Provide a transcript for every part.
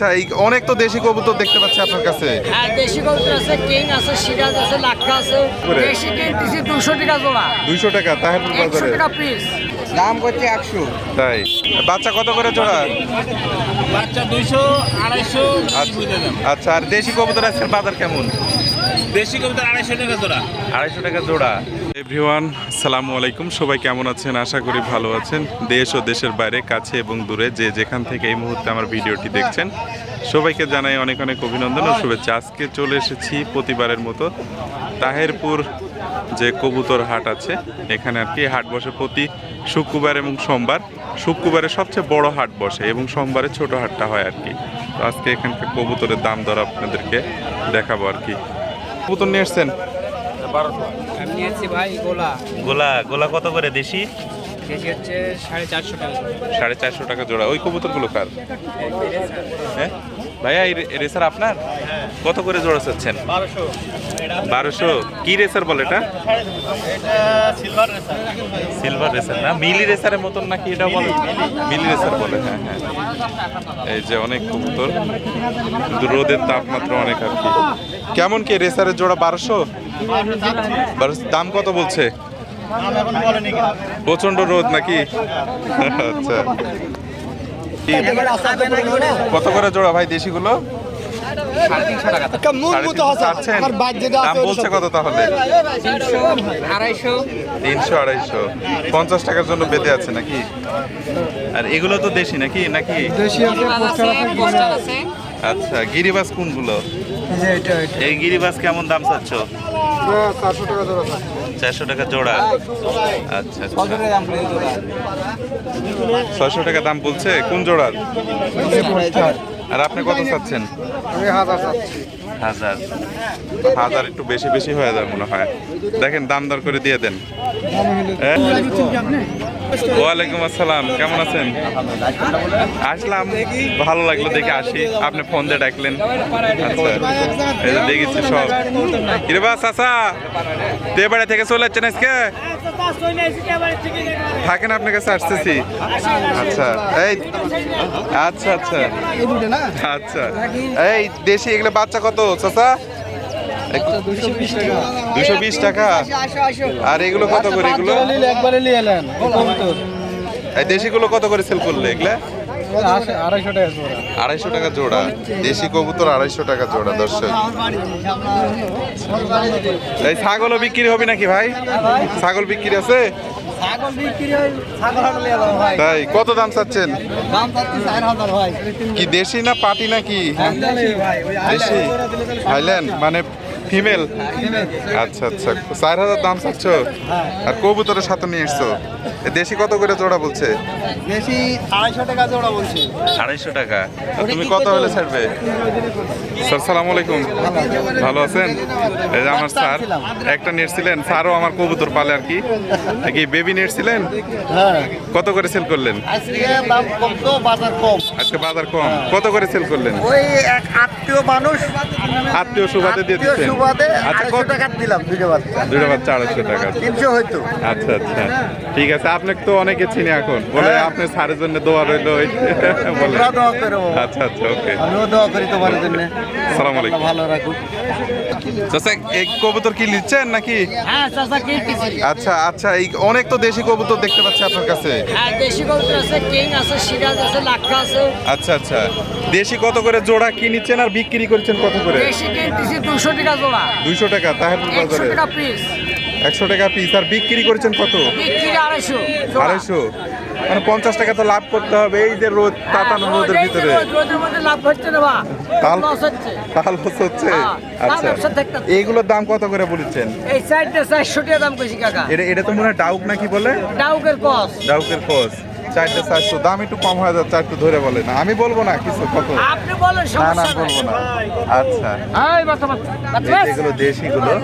আচ্ছা এই অনেক তো দেশি কবুতর দেখতে পাচ্ছি আপনার কাছে। আর দেশি কবুতর আছে কিং আছে সিরাজ আছে লাক্ষা আছে। দেশি কিং দিছি দুশো টাকা জোড়া। দুইশো টাকা তাহেরপুর টাকা পিস দাম করছে একশো। তাই। বাচ্চা কত করে জোড়া? বাচ্চা দুইশো আড়াইশো আচ্ছা আচ্ছা আর দেশি কবুতর আছে বাজার কেমন? দেশি কবুতর আড়াইশো টাকা জোড়া। আড়াইশো টাকা জোড়া। এভরিওয়ান সালামু আলাইকুম। সবাই কেমন আছেন? আশা করি ভালো আছেন। দেশ ও দেশের বাইরে কাছে এবং দূরে যে যেখান থেকে এই মুহূর্তে আমার ভিডিওটি দেখছেন সবাইকে জানাই অনেক অনেক অভিনন্দন ও শুভেচ্ছা। আজকে চলে এসেছি প্রতিবারের মতো তাহেরপুর যে কবুতর হাট আছে এখানে আর কি হাট বসে প্রতি শুক্রবার এবং সোমবার। শুক্রবারে সবচেয়ে বড় হাট বসে এবং সোমবারে ছোট হাটটা হয় আর কি। তো আজকে এখানকার কবুতরের দাম দর আপনাদেরকে দেখাবো আর কি। কবুতর নিয়ে এসছেন নিয়েছি ভাই গোলা। গোলা গোলা কত করে দেশি? কেজি হচ্ছে সাড়ে চারশো টাকা। সাড়ে চারশো টাকা জোড়া। ওই কবুতরগুলো কার? হ্যাঁ? ভাইয়া এই রেসার আপনার? কত করে জোড়া চাচ্ছেন? বারোশো। কি রেসার বলে এটা? Silver racer. না? মিলি রেসারের মতন নাকি এটা বলে? মিলি। রেসার বলে হ্যাঁ হ্যাঁ। এই যে অনেক কবুতর। রোদের তাপমাত্রা অনেক আর কি। কেমন কি রেসারের জোড়া বারোশো? বারোশো দাম কত বলছে? প্রচণ্ড রোদ নাকি? আচ্ছা? কত করে জোড়া ভাই দেশিগুলো? সাড়ে তিনশো চাচ্ছেন? দাম কত তাহলে? তিনশো আড়াইশো। তিনশো আড়াইশো পঞ্চাশ টাকার জন্য বেঁধে আছে নাকি? আর এগুলো তো দেশি নাকি? নাকি? আছে আচ্ছা গিরিবাস কোনগুলো? এই গিরিবাস কেমন দাম চাচ্ছ? চারশো টাকা জোড়া। আচ্ছা আচ্ছা। ছয়শো টাকা দাম বলছে, কোন জোড়ার? আর আপনি কত চাচ্ছেন? হাজার। হাজার একটু বেশি বেশি হয়ে যায় মনে হয়। দেখেন, দাম দর করে দিয়ে দেন? ওয়ালাইকুম আসসালাম, কেমন আছেন? আসলাম, ভালো লাগল দেখে আসি। আপনি ফোন দিয়ে ডাকলেন। আচ্ছা দেখেছি সব। কিরে বা চাচা? তে বাড়ি থেকে চলে যাচ্ছেন আজকে? থাকেন আপনার কাছে, আসতেছি। আচ্ছা এই আচ্ছা আচ্ছা। আচ্ছা এই দেশি এগুলো বাচ্চা কত, চাচা? দুশো বিশ টাকা। আর এগুলো কত করে? এগুলো? একবারে নিয়ে এলেন। দেশিগুলো কত করে সেল করলে এগুলা? আড়াইশো টাকা জোড়া। দেশি কবুতর আড়াইশো টাকা জোড়া দর্শক। এই ছাগলও বিক্রি হবে নাকি ভাই? ছাগল বিক্রি আছে? তাই কত দাম চাচ্ছেন? কি দেশি না পাটি নাকি? দেশি। থাইল্যান্ড মানে ফিমেল আচ্ছা আচ্ছা। চার হাজার দাম চাচ্ছ? আর কবুতরের সাথে নিয়ে এসছো? দেশি কত করে জোড়া বলছে? বেশি আড়াইশো টাকা জোড়া বলছি। আড়াইশো টাকা। তুমি কত হলে ছাড়বে? স্যার সালাম আলাইকুম। ভালো আছেন? এই যে আমার স্যার একটা নেটছিলেন স্যারও আমার কবুতর পালে আর কি। কি বেবি নেটছিলেন হ্যাঁ। কত করে সেল করলেন? আজকে বাজার কম। আজকে বাজার কম। কত করে সেল করলেন? ওই এক আত্মীয় মানুষ। আত্মীয় সুবাদে দিয়ে দিচ্ছেন। আচ্ছা আড়াইশো টাকা দিলাম দুটো বাচ্চা দুটো বাচ্চা আড়াইশো টাকা তিনশো হয়তো আচ্ছা আচ্ছা। ঠিক আছে আপনাকে তো অনেকে চিনি এখন। বলে হ্যাঁ। আপনি স্যারের জন্য দোয়া রইল। বলে দোয়া করো আচ্ছা আচ্ছা ওকে। আমিও দোয়া করি তোমার জন্য। সালাম আলাইকুম। ভালো রাখুক চাচা এই কবুতর কি নিচ্ছেন নাকি? হ্যাঁ চাচা কিনতেছি আচ্ছা আচ্ছা এই অনেক তো দেশি কবুতর দেখতে পাচ্ছি আপনার কাছে। আর দেশি কবুতর আছে কিং আছে সিরাজ আছে লাক্ষা আছে। আচ্ছা আচ্ছা। দেশি কত করে জোড়া কি নিচ্ছেন আর বিক্রি করছেন কত করে? দেশি কিং দিছি দুশো টাকা জোড়া। টাকা তাহেরপুর বাজারে টাকা পিস একশো টাকা পিস আর বিক্রি করেছেন কত? বিক্রি আড়াইশো জোড়া। আড়াইশো। মানে পঞ্চাশ টাকা তো লাভ করতে হবে এই যে রোদ তাতানো হ্যাঁ, রোদের ভিতরে। তাল- হচ্ছে। হ্যাঁ, আচ্ছা। এইগুলোর দাম কত করে বলেছেন? এই সাইডটা চারশো টাকা দাম কইছি কাকা। এটা এটা তো মনে হয় ডাউক নাকি বলে? ডাউকের কস। ডাউকের কোচ চারটে চারশো দাম একটু কম হয়ে যাচ্ছে একটু ধরে বলে না। আমি বলব না কিছু কত? না না সমস্যা বলব না। আচ্ছা। এই বাচ্চা বাচ্চা। দেশিগুলো দেন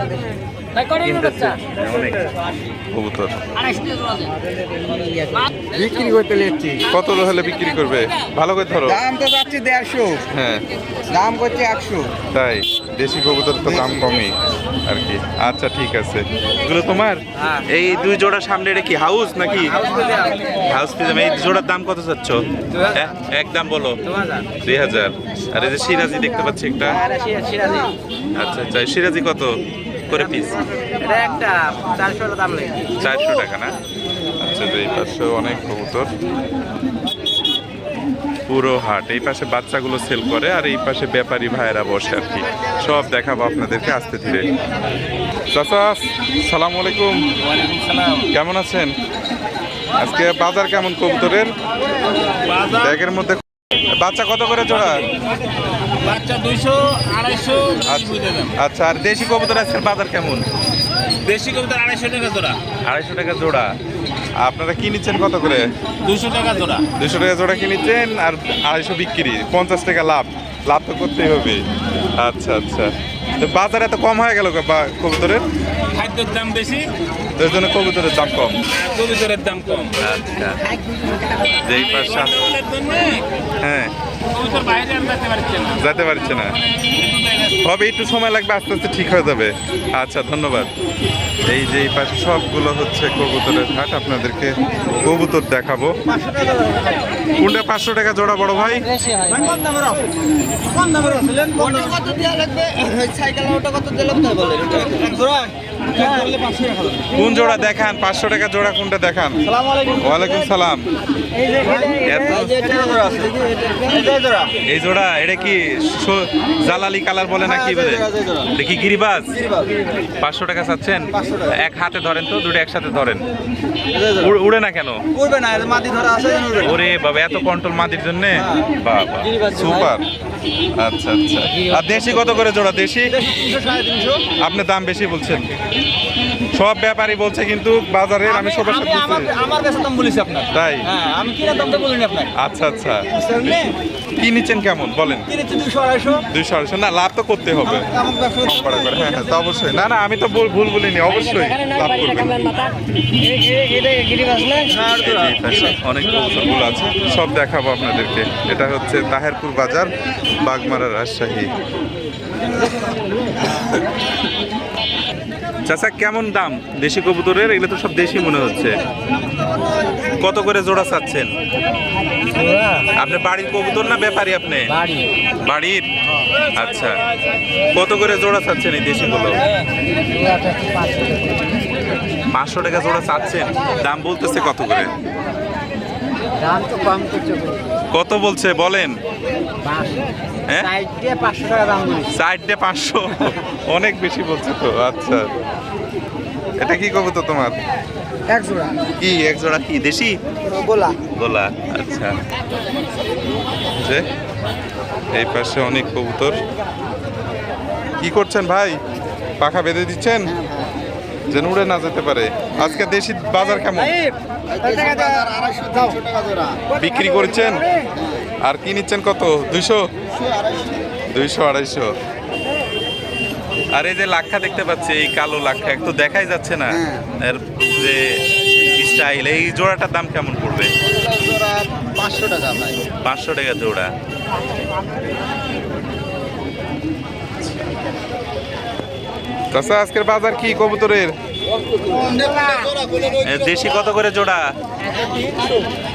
বিক্রি করতে লেছি কত হলে বিক্রি করবে? ভালো করে ধরো। দাম তো যাচ্ছে দেড়শো। হ্যাঁ। দাম করছে একশো। তাই। দেশি কবুতর তো দাম কমই আর কি। আচ্ছা ঠিক আছে। এগুলো তোমার? হ্যাঁ। এই দুই জোড়া সামনে এটা কি হাউস নাকি? হাউস পিজাম এই জোড়ার দাম কত চাচ্ছ? একদম বলো। দুই হাজার আর এই যে সিরাজি দেখতে পাচ্ছি একটা। আচ্ছা আচ্ছা। এই সিরাজি কত করে পিস এটা একটা চারশো দাম নেই চারশো টাকা না? আচ্ছা এই পাশে অনেক কবুতর। পুরো হাট। এই পাশে বাচ্চাগুলো সেল করে আর এই পাশে ব্যাপারী ভাইয়েরা বসে আর কি। সব দেখাবো আপনাদেরকে আসতে ধীরে। চাচা সালাম আলাইকুম। কেমন আছেন? আজকে বাজার কেমন কবুতরের? ব্যাগের মধ্যে বাচ্চা কত করে জোড়া? বাচ্চা দুইশো আড়াইশো আচ্ছা আচ্ছা আর দেশি কবুতর আজকের বাজার কেমন? দেশি কবুতর আড়াইশো টাকা জোড়া। আড়াইশো টাকা জোড়া। আপনারা কি নিচ্ছেন কত করে? দুশো টাকা জোড়া। দুশো টাকা জোড়া কি নিচ্ছেন আর আড়াইশো বিক্রি? পঞ্চাশ টাকা লাভ। লাভ তো করতেই হবে। আচ্ছা আচ্ছা। তো বাজার এত কম হয়ে গেল কবুতরের? খাদ্যের দাম বেশি। এর জন্য কবুতরের দাম কম। কবুতরের দাম কম। আচ্ছা। যেই পাশে হ্যাঁ। কবুতর বাইরে যেতে পারছে না। যেতে পারছে না। হবে একটু সময় লাগবে আস্তে আস্তে ঠিক হয়ে যাবে। আচ্ছা ধন্যবাদ। এই যে এই পাশে সবগুলো হচ্ছে কবুতরের হাট আপনাদেরকে কবুতর দেখাবো। কোনটা পাঁচশো টাকা জোড়া বড় ভাই? কত লাগবে? সাইকেল ওটা কত দিলে তাই বলে এক জোড়া এক জোড়া পাঁচশো টাকা কোন জোড়া দেখান? পাঁচশো টাকা জোড়া কোনটা দেখান? ওয়ালাইকুম সালাম। এই জোড়া এটা কি জালালি কালার বলে নাকি হ্যাঁ, বলে? কি গিরিবাজ। পাঁচশো টাকা চাচ্ছেন? এক হাতে ধরেন তো দুটো একসাথে ধরেন। উড়- না কেন? উড়বে না ধরা আছে ওরে বাবা এত কন্ট্রোল মাদির জন্য? হ্যাঁ। বাবা সুপার। আচ্ছা আচ্ছা। আর দেশি কত করে জোড়া দেশি? আপনি দাম বেশি বলছেন। সব ব্যাপারই বলছে কিন্তু বাজারে আমি সবার সাথে আমার কাছে দাম বলেছি আপনার। তাই? হ্যাঁ আমি কিনা দামটা বলিনি আপনাকে আচ্ছা আচ্ছা। কি নিচ্ছেন কেমন? বলেন। দুশো আড়াইশো? না লাভ তো করতে হবে। হ্যাঁ হ্যাঁ তা অবশ্যই। না না আমি তো ভুল ভুল বলিনি অবশ্যই লাভ করবেন। পাশে অনেক কবুতরগুলো আছে। সব দেখাবো আপনাদেরকে। এটা হচ্ছে তাহেরপুর বাজার বাগমারা রাজশাহী। চাচা কেমন দাম? দেশি কবুতরের? এগুলো তো সব দেশি মনে হচ্ছে। কত করে জোড়া চাচ্ছেন? আপনি বাড়ির কবুতর না ব্যাপারী আপনি? বাড়ির? আচ্ছা। কত করে জোড়া চাচ্ছেন এই দেশিগুলো? জোড়াটা পাঁচশো টাকা। পাঁচশো টাকা জোড়া চাচ্ছেন। দাম বলতেছে কত করে? দাম তো কম করছে কত বলছে বলেন? হ্যাঁ? সাইড পাঁচশো চারটে অনেক বেশি বলছে তো আচ্ছা। এটা কি কবুতর তোমার? এক জোড়া কি এক জোড়া কি দেশি? গোলা। গোলা আচ্ছা। যে এই পাশে অনেক কবুতর। কি করছেন ভাই? পাখা বেঁধে দিচ্ছেন? যেন উড়ে না যেতে পারে। আজকে দেশি বাজার কেমন? বিক্রি করছেন? আর কি নিচ্ছেন কত? দুইশো? দুইশো আড়াইশো। আর এই যে লাক্ষা দেখতে পাচ্ছি এই কালো লাক্ষা একটু দেখাই যাচ্ছে না? এর যে স্টাইল এই জোড়াটার দাম কেমন পড়বে? পাঁচশো টাকা পাঁচশো টাকা জোড়া। চাচা আজকের বাজার কি কবুতরের? দেশি কত করে জোড়া?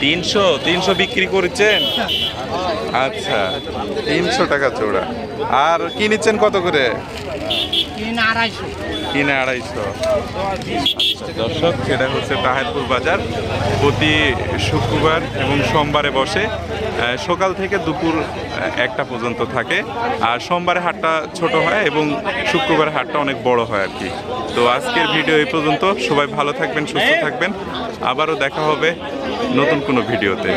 তিনশো তিনশো বিক্রি করছেন? আচ্ছা তিনশো টাকা জোড়া। আর কি নিচ্ছেন কত করে? আড়াইশো। কিনে আড়াইশো। আচ্ছা, দর্শক সেটা হচ্ছে তাহেরপুর বাজার। প্রতি শুক্রবার এবং সোমবারে বসে সকাল থেকে দুপুর একটা পর্যন্ত থাকে। আর সোমবারে হাটটা ছোট হয় এবং শুক্রবারে হাটটা অনেক বড় হয় আর কি। তো আজকের ভিডিও এই পর্যন্ত। সবাই ভালো থাকবেন, সুস্থ থাকবেন। আবারও দেখা হবে নতুন কোনো ভিডিওতে।